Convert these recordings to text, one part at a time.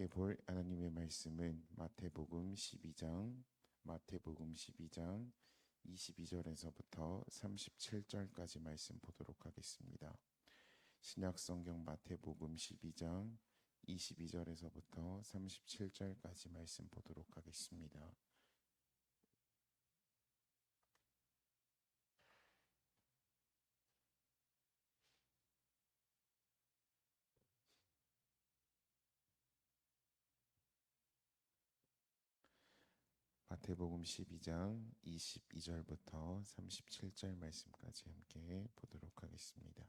함께 볼 하나님의 말씀은 마태복음 12장 마태복음 12장 22절에서부터 37절까지 말씀 보도록 하겠습니다. 신약 성경 마태복음 12장 22절에서부터 37절까지 말씀 보도록 하겠습니다. 마태복음 12장 22절부터 37절 말씀까지 함께 보도록 하겠습니다.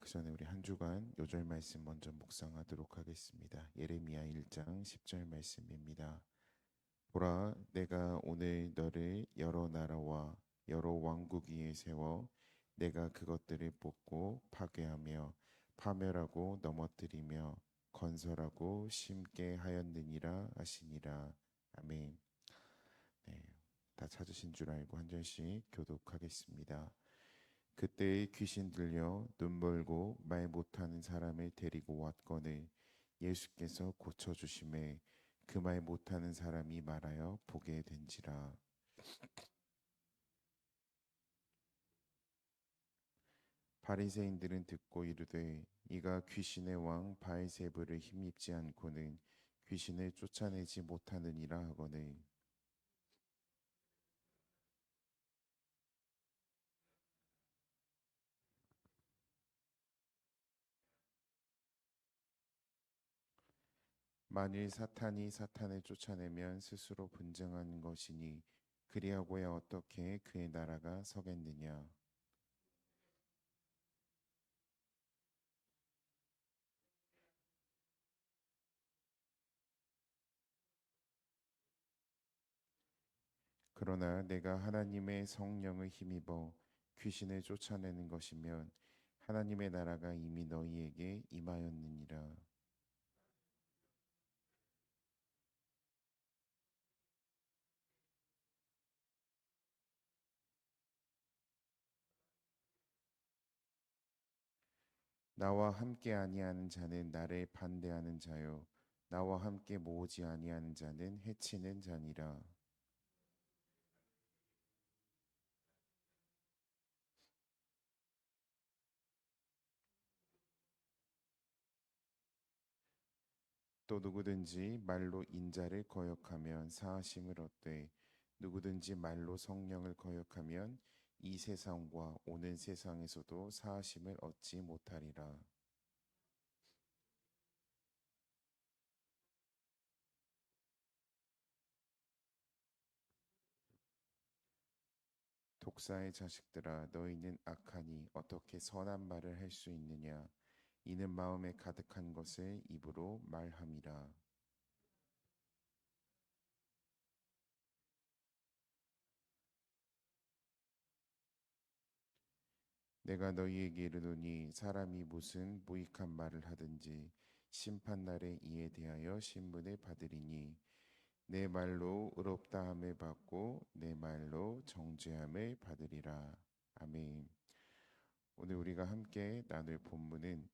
그 전에 우리 한 주간 요절 말씀 먼저 묵상하도록 하겠습니다. 예레미야 1장 10절 말씀입니다. 보라 내가 오늘 너를 여러 나라와 여러 왕국 위에 세워 내가 그것들을 뽑고 파괴하며 파멸하고 넘어뜨리며 건설하고 심게 하였느니라 하시니라 아멘. 네, 다 찾으신 줄 알고 한 절씩 교독하겠습니다. 그때의 귀신 들려 눈 멀고 말 못하는 사람을 데리고 왔거늘 예수께서 고쳐 주심에 그 말 못하는 사람이 말하여 보게 된지라. 바리새인들은 듣고 이르되 이가 귀신의 왕 바알세부를 힘입지 않고는 귀신을 쫓아내지 못하느니라 하거늘 만일 사탄이 사탄을 쫓아내면 스스로 분쟁하는 것이니 그리하고야 어떻게 그의 나라가 서겠느냐 그러나 내가 하나님의 성령을 힘입어 귀신을 쫓아내는 것이면 하나님의 나라가 이미 너희에게 임하였느니라. 나와 함께 아니하는 자는 나를 반대하는 자요 나와 함께 모으지 아니하는 자는 해치는 자니라. 또 누구든지 말로 인자를 거역하면 사하심을 얻되 누구든지 말로 성령을 거역하면 이 세상과 오는 세상에서도 사하심을 얻지 못하리라. 독사의 자식들아 너희는 악하니 어떻게 선한 말을 할 수 있느냐 이는 마음에 가득한 것을 입으로 말함이라. 내가 너희에게 이르노니 사람이 무슨 무익한 말을 하든지 심판 날에 이에 대하여 신문을 받으리니 내 말로 의롭다 함을 받고 내 말로 정죄함을 받으리라. 아멘. 오늘 우리가 함께 나눌 본문은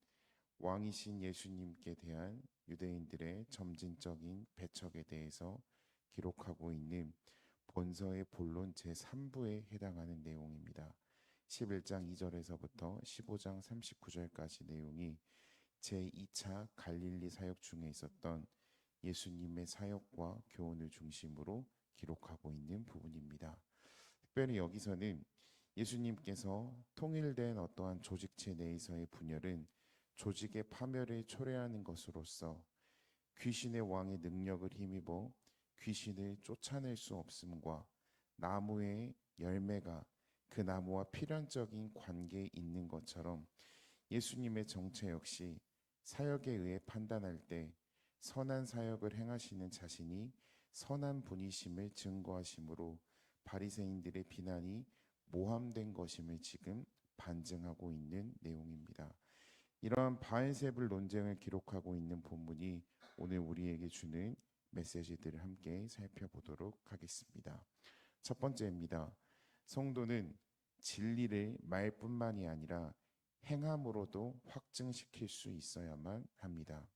왕이신 예수님께 대한 유대인들의 점진적인 배척에 대해서 기록하고 있는 본서의 본론 제3부에 해당하는 내용입니다. 11장 2절에서부터 15장 39절까지 내용이 제2차 갈릴리 사역 중에 있었던 예수님의 사역과 교훈을 중심으로 기록하고 있는 부분입니다. 특별히 여기서는 예수님께서 통일된 어떠한 조직체 내에서의 분열은 조직의 파멸을 초래하는 것으로서 귀신의 왕의 능력을 힘입어 귀신을 쫓아낼 수 없음과 나무의 열매가 그 나무와 필연적인 관계에 있는 것처럼 예수님의 정체 역시 사역에 의해 판단할 때 선한 사역을 행하시는 자신이 선한 분이심을 증거하심으로 바리새인들의 비난이 모함된 것임을 지금 반증하고 있는 내용입니다. 이러한 바알세불 논쟁을 기록하고 있는 본문이 오늘 우리에게 주는 메시지들을 함께 살펴보도록 하겠습니다. 첫 번째입니다. 성도는 진리를 말뿐만이 아니라 행함으로도 확증시킬 수 있어야만 합니다.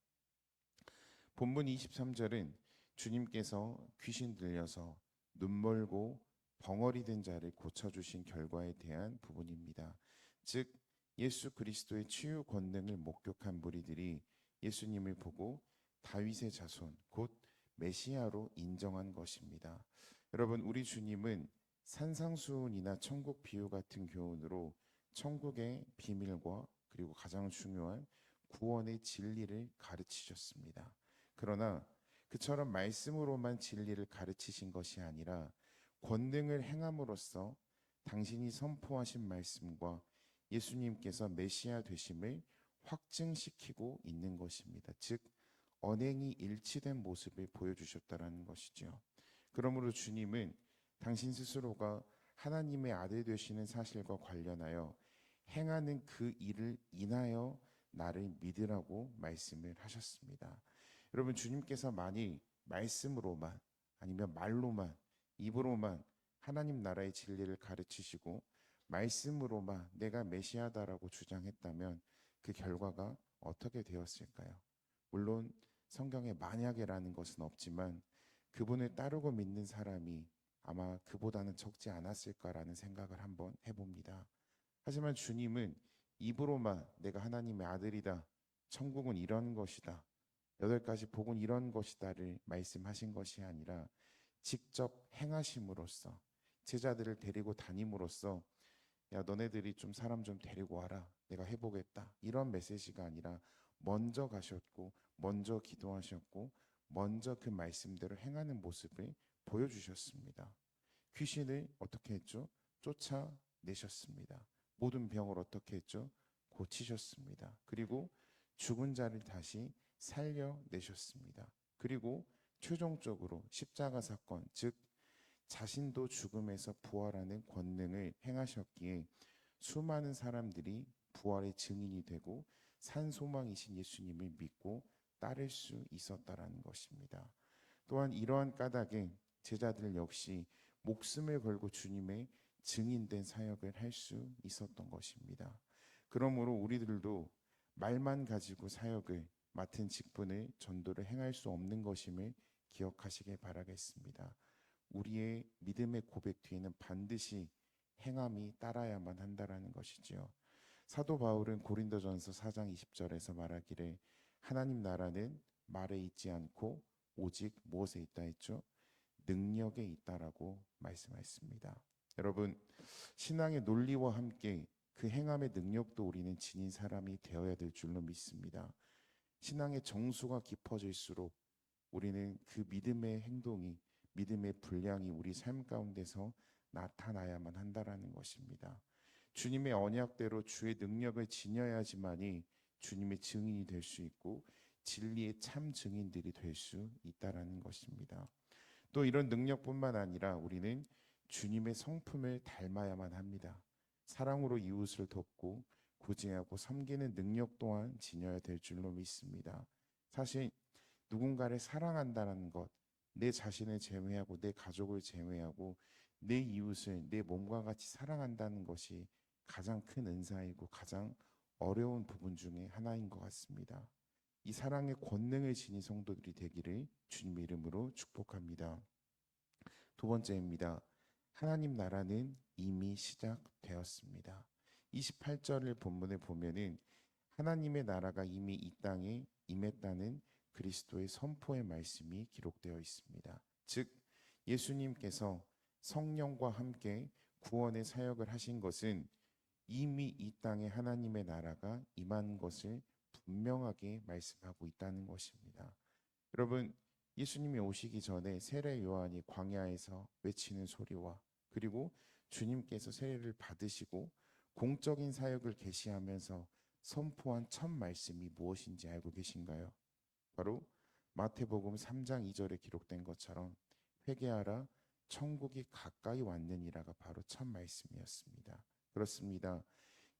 본문 23절은 주님께서 귀신 들려서 눈 멀고 벙어리 된 자를 고쳐주신 결과에 대한 부분입니다. 즉 예수 그리스도의 치유 권능을 목격한 무리들이 예수님을 보고 다윗의 자손 곧 메시아로 인정한 것입니다. 여러분 우리 주님은 산상수훈이나 천국 비유 같은 교훈으로 천국의 비밀과 그리고 가장 중요한 구원의 진리를 가르치셨습니다. 그러나 그처럼 말씀으로만 진리를 가르치신 것이 아니라 권능을 행함으로써 당신이 선포하신 말씀과 예수님께서 메시아 되심을 확증시키고 있는 것입니다. 즉 언행이 일치된 모습을 보여주셨다라는 것이죠. 그러므로 주님은 당신 스스로가 하나님의 아들 되시는 사실과 관련하여 행하는 그 일을 인하여 나를 믿으라고 말씀을 하셨습니다. 여러분 주님께서 만일 말씀으로만 아니면 말로만 입으로만 하나님 나라의 진리를 가르치시고 말씀으로만 내가 메시아다라고 주장했다면 그 결과가 어떻게 되었을까요? 물론 성경에 만약에라는 것은 없지만 그분을 따르고 믿는 사람이 아마 그보다는 적지 않았을까라는 생각을 한번 해봅니다. 하지만 주님은 입으로만 내가 하나님의 아들이다. 천국은 이런 것이다. 여덟 가지 복은 이런 것이다를 말씀하신 것이 아니라 직접 행하심으로써 제자들을 데리고 다님으로써 야 너네들이 좀 사람 좀 데리고 와라. 내가 해보겠다. 이런 메시지가 아니라 먼저 가셨고 먼저 기도하셨고 먼저 그 말씀대로 행하는 모습을 보여주셨습니다. 귀신을 어떻게 했죠? 쫓아내셨습니다. 모든 병을 어떻게 했죠? 고치셨습니다. 그리고 죽은 자를 다시 살려내셨습니다. 그리고 최종적으로 십자가 사건, 즉 자신도 죽음에서 부활하는 권능을 행하셨기에 수많은 사람들이 부활의 증인이 되고 산 소망이신 예수님을 믿고 따를 수 있었다라는 것입니다. 또한 이러한 까닭에 제자들 역시 목숨을 걸고 주님의 증인된 사역을 할 수 있었던 것입니다. 그러므로 우리들도 말만 가지고 사역을 맡은 직분을 전도를 행할 수 없는 것임을 기억하시길 바라겠습니다. 우리의 믿음의 고백 뒤에는 반드시 행함이 따라야만 한다라는 것이지요. 사도 바울은 고린도전서 4장 20절에서 말하기를 하나님 나라는 말에 있지 않고 오직 무엇에 있다 했죠? 능력에 있다라고 말씀하셨습니다. 여러분 신앙의 논리와 함께 그 행함의 능력도 우리는 지닌 사람이 되어야 될 줄로 믿습니다. 신앙의 정수가 깊어질수록 우리는 그 믿음의 행동이 믿음의 분량이 우리 삶 가운데서 나타나야만 한다라는 것입니다. 주님의 언약대로 주의 능력을 지녀야지만이 주님의 증인이 될 수 있고 진리의 참 증인들이 될 수 있다라는 것입니다. 또 이런 능력뿐만 아니라 우리는 주님의 성품을 닮아야만 합니다. 사랑으로 이웃을 돕고 구제하고 섬기는 능력 또한 지녀야 될 줄로 믿습니다. 사실 누군가를 사랑한다는 것, 내 자신을 제외하고 내 가족을 제외하고 내 이웃을 내 몸과 같이 사랑한다는 것이 가장 큰 은사이고 가장 어려운 부분 중에 하나인 것 같습니다. 이 사랑의 권능을 지닌 성도들이 되기를 주님의 이름으로 축복합니다. 두 번째입니다. 하나님 나라는 이미 시작되었습니다. 28절을 본문에 보면은 하나님의 나라가 이미 이 땅에 임했다는 그리스도의 선포의 말씀이 기록되어 있습니다. 즉 예수님께서 성령과 함께 구원의 사역을 하신 것은 이미 이 땅에 하나님의 나라가 임한 것을 분명하게 말씀하고 있다는 것입니다. 여러분 예수님이 오시기 전에 세례 요한이 광야에서 외치는 소리와 그리고 주님께서 세례를 받으시고 공적인 사역을 개시하면서 선포한 첫 말씀이 무엇인지 알고 계신가요? 바로 마태복음 3장 2절에 기록된 것처럼 회개하라 천국이 가까이 왔느니라가 바로 첫 말씀이었습니다. 그렇습니다.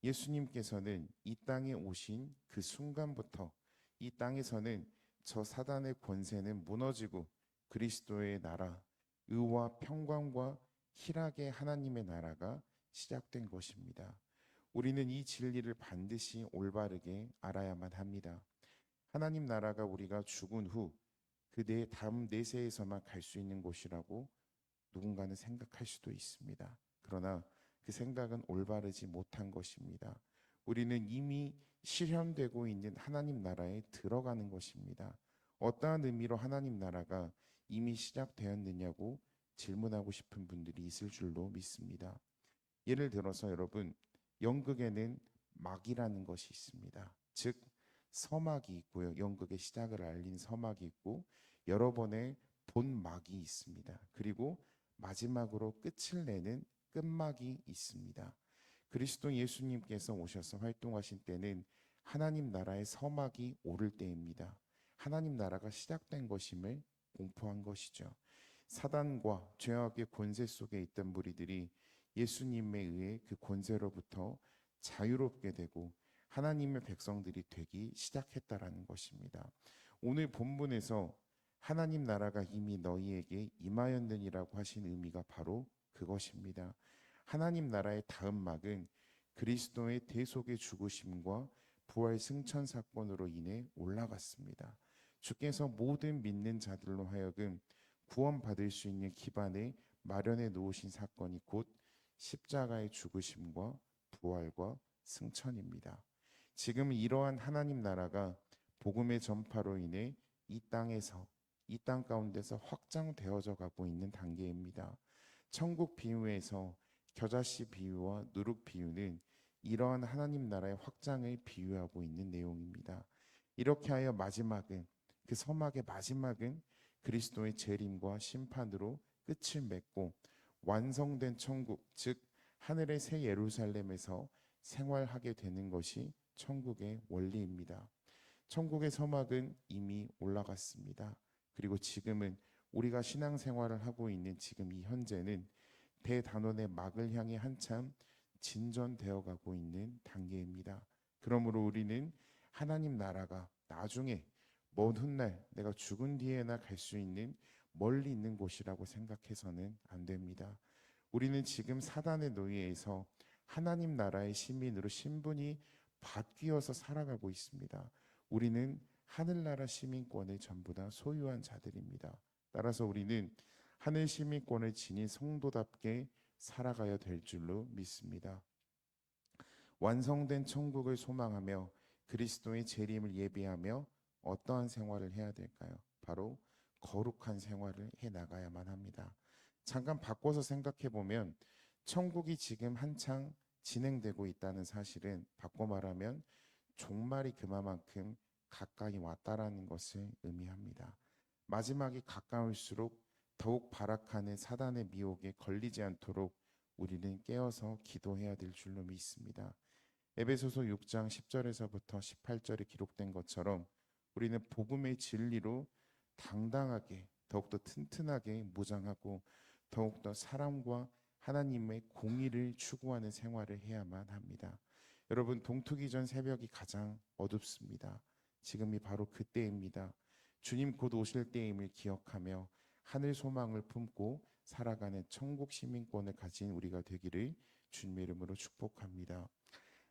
예수님께서는 이 땅에 오신 그 순간부터 이 땅에서는 저 사단의 권세는 무너지고 그리스도의 나라, 의와 평강과 희락의 하나님의 나라가 시작된 것입니다. 우리는 이 진리를 반드시 올바르게 알아야만 합니다. 하나님 나라가 우리가 죽은 후그내 다음 내세에서만 갈 수 있는 곳이라고 누군가는 생각할 수도 있습니다. 그러나 그 생각은 올바르지 못한 것입니다. 우리는 이미 실현되고 있는 하나님 나라에 들어가는 것입니다. 어떠한 의미로 하나님 나라가 이미 시작되었느냐고 질문하고 싶은 분들이 있을 줄로 믿습니다. 예를 들어서 여러분 연극에는 막이라는 것이 있습니다. 즉 서막이 있고요. 연극의 시작을 알린 서막이 있고 여러 번의 본막이 있습니다. 그리고 마지막으로 끝을 내는 끝막이 있습니다. 그리스도 예수님께서 오셔서 활동하신 때는 하나님 나라의 서막이 오를 때입니다. 하나님 나라가 시작된 것임을 공포한 것이죠. 사단과 죄악의 권세 속에 있던 무리들이 예수님에 의해 그 권세로부터 자유롭게 되고 하나님의 백성들이 되기 시작했다라는 것입니다. 오늘 본문에서 하나님 나라가 이미 너희에게 임하였느니라고 하신 의미가 바로 그것입니다. 하나님 나라의 다음 막은 그리스도의 대속의 죽으심과 부활 승천 사건으로 인해 올라갔습니다. 주께서 모든 믿는 자들로 하여금 구원받을 수 있는 기반을 마련해 놓으신 사건이 곧 십자가의 죽으심과 부활과 승천입니다. 지금 이러한 하나님 나라가 복음의 전파로 인해 이 땅에서 이 땅 가운데서 확장되어져 가고 있는 단계입니다. 천국 비유에서 겨자씨 비유와 누룩 비유는 이러한 하나님 나라의 확장을 비유하고 있는 내용입니다. 이렇게 하여 마지막은 그 서막의 마지막은 그리스도의 재림과 심판으로 끝을 맺고 완성된 천국 즉 하늘의 새 예루살렘에서 생활하게 되는 것이 천국의 원리입니다. 천국의 서막은 이미 올라갔습니다. 그리고 지금은 우리가 신앙생활을 하고 있는 지금 이 현재는 대단원의 막을 향해 한참 진전되어 가고 있는 단계입니다. 그러므로 우리는 하나님 나라가 나중에 먼 훗날 내가 죽은 뒤에나 갈 수 있는 멀리 있는 곳이라고 생각해서는 안 됩니다. 우리는 지금 사단의 노예에서 하나님 나라의 시민으로 신분이 바뀌어서 살아가고 있습니다. 우리는 하늘나라 시민권을 전부 다 소유한 자들입니다. 따라서 우리는 하늘 시민권을 지닌 성도답게 살아가야 될 줄로 믿습니다. 완성된 천국을 소망하며 그리스도의 재림을 예비하며 어떠한 생활을 해야 될까요? 바로 거룩한 생활을 해 나가야만 합니다. 잠깐 바꿔서 생각해 보면 천국이 지금 한창 진행되고 있다는 사실은 바꿔 말하면 종말이 그만큼 가까이 왔다라는 것을 의미합니다. 마지막이 가까울수록 더욱 발악하는 사단의 미혹에 걸리지 않도록 우리는 깨어서 기도해야 될 줄로 믿습니다. 에베소서 6장 10절에서부터 18절에 기록된 것처럼 우리는 복음의 진리로 당당하게 더욱더 튼튼하게 무장하고 더욱더 사랑과 하나님의 공의를 추구하는 생활을 해야만 합니다. 여러분 동투기 전 새벽이 가장 어둡습니다. 지금이 바로 그때입니다. 주님 곧 오실 때임을 기억하며 하늘 소망을 품고 살아가는 천국 시민권을 가진 우리가 되기를 주님의 이름으로 축복합니다.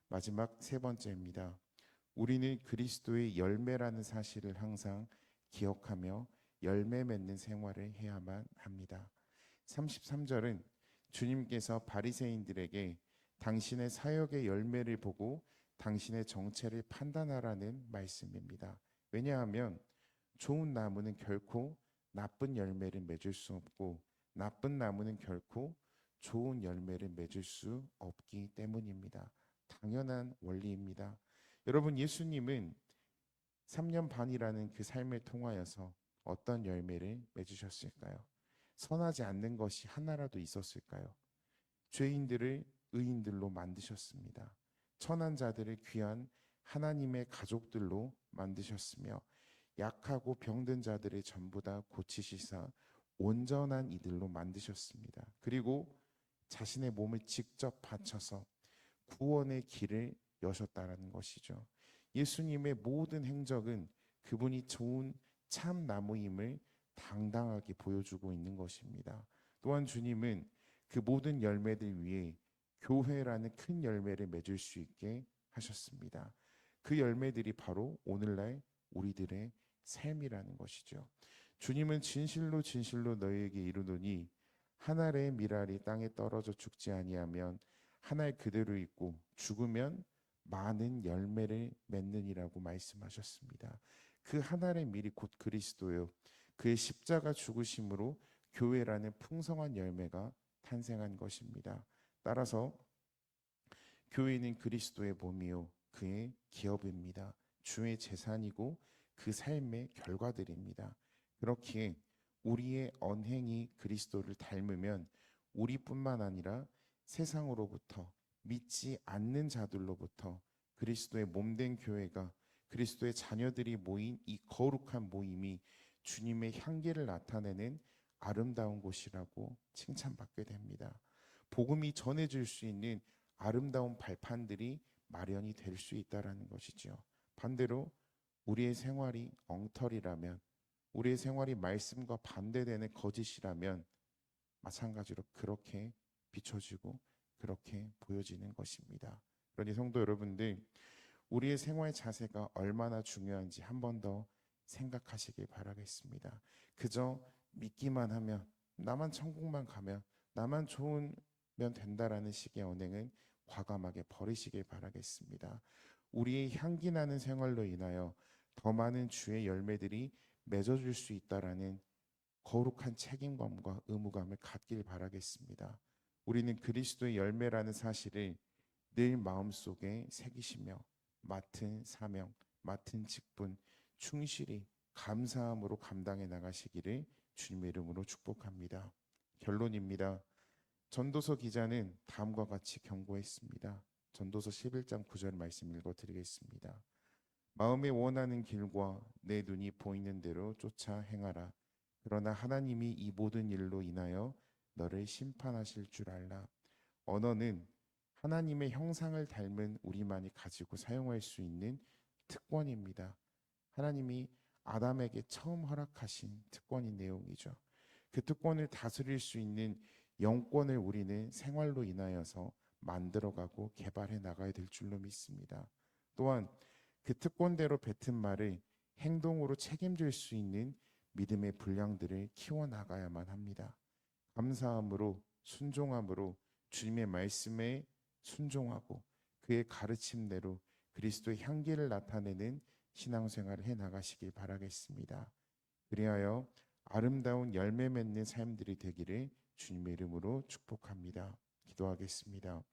마지막 세 번째입니다. 우리는 그리스도의 열매라는 사실을 항상 기억하며 열매 맺는 생활을 해야만 합니다. 33절은 주님께서 바리새인들에게 당신의 사역의 열매를 보고 당신의 정체를 판단하라는 말씀입니다. 왜냐하면 좋은 나무는 결코 나쁜 열매를 맺을 수 없고 나쁜 나무는 결코 좋은 열매를 맺을 수 없기 때문입니다. 당연한 원리입니다. 여러분 예수님은 3년 반이라는 그 삶을 통하여서 어떤 열매를 맺으셨을까요? 선하지 않는 것이 하나라도 있었을까요? 죄인들을 의인들로 만드셨습니다. 천한 자들을 귀한 하나님의 가족들로 만드셨으며 약하고 병든 자들을 전부 다 고치시사 온전한 이들로 만드셨습니다. 그리고 자신의 몸을 직접 바쳐서 구원의 길을 여셨다라는 것이죠. 예수님의 모든 행적은 그분이 좋은 참 나무임을 당당하게 보여주고 있는 것입니다. 또한 주님은 그 모든 열매들 위에 교회라는 큰 열매를 맺을 수 있게 하셨습니다. 그 열매들이 바로 오늘날 우리들의 삶이라는 것이죠. 주님은 진실로 진실로 너희에게 이르노니 한 알의 밀알이 땅에 떨어져 죽지 아니하면 한 알 그대로 있고 죽으면 많은 열매를 맺느니라고 말씀하셨습니다. 그 한 알의 밀이 곧 그리스도요. 그의 십자가 죽으심으로 교회라는 풍성한 열매가 탄생한 것입니다. 따라서 교회는 그리스도의 몸이요 그의 기업입니다. 주의 재산이고 그 삶의 결과들입니다. 그렇기에 우리의 언행이 그리스도를 닮으면 우리뿐만 아니라 세상으로부터 믿지 않는 자들로부터 그리스도의 몸된 교회가 그리스도의 자녀들이 모인 이 거룩한 모임이 주님의 향기를 나타내는 아름다운 곳이라고 칭찬받게 됩니다. 복음이 전해질 수 있는 아름다운 발판들이 마련이 될 수 있다라는 것이지요. 반대로 우리의 생활이 엉터리라면 우리의 생활이 말씀과 반대되는 거짓이라면 마찬가지로 그렇게 비춰지고 그렇게 보여지는 것입니다. 그러니 성도 여러분들 우리의 생활 자세가 얼마나 중요한지 한 번 더 생각하시길 바라겠습니다. 그저 믿기만 하면 나만 천국만 가면 나만 좋으면 된다라는 식의 언행은 과감하게 버리시길 바라겠습니다. 우리의 향기 나는 생활로 인하여 더 많은 주의 열매들이 맺어질 수 있다라는 거룩한 책임감과 의무감을 갖길 바라겠습니다. 우리는 그리스도의 열매라는 사실을 늘 마음속에 새기시며 맡은 사명, 맡은 직분 충실히 감사함으로 감당해 나가시기를 주님의 이름으로 축복합니다. 결론입니다. 전도서 기자는 다음과 같이 경고했습니다. 전도서 11장 9절 말씀 읽어 드리겠습니다. 마음에 원하는 길과 내 눈이 보이는 대로 쫓아 행하라. 그러나 하나님이 이 모든 일로 인하여 너를 심판하실 줄 알라. 언어는 하나님의 형상을 닮은 우리만이 가지고 사용할 수 있는 특권입니다. 하나님이 아담에게 처음 허락하신 특권인 내용이죠. 그 특권을 다스릴 수 있는 영권을 우리는 생활로 인하여서 만들어가고 개발해 나가야 될 줄로 믿습니다. 또한 그 특권대로 뱉은 말을 행동으로 책임질 수 있는 믿음의 분량들을 키워 나가야만 합니다. 감사함으로 순종함으로 주님의 말씀에 순종하고 그의 가르침대로 그리스도의 향기를 나타내는 신앙생활을 해 나가시길 바라겠습니다. 그리하여 아름다운 열매 맺는 삶들이 되기를 주님의 이름으로 축복합니다. 기도하겠습니다.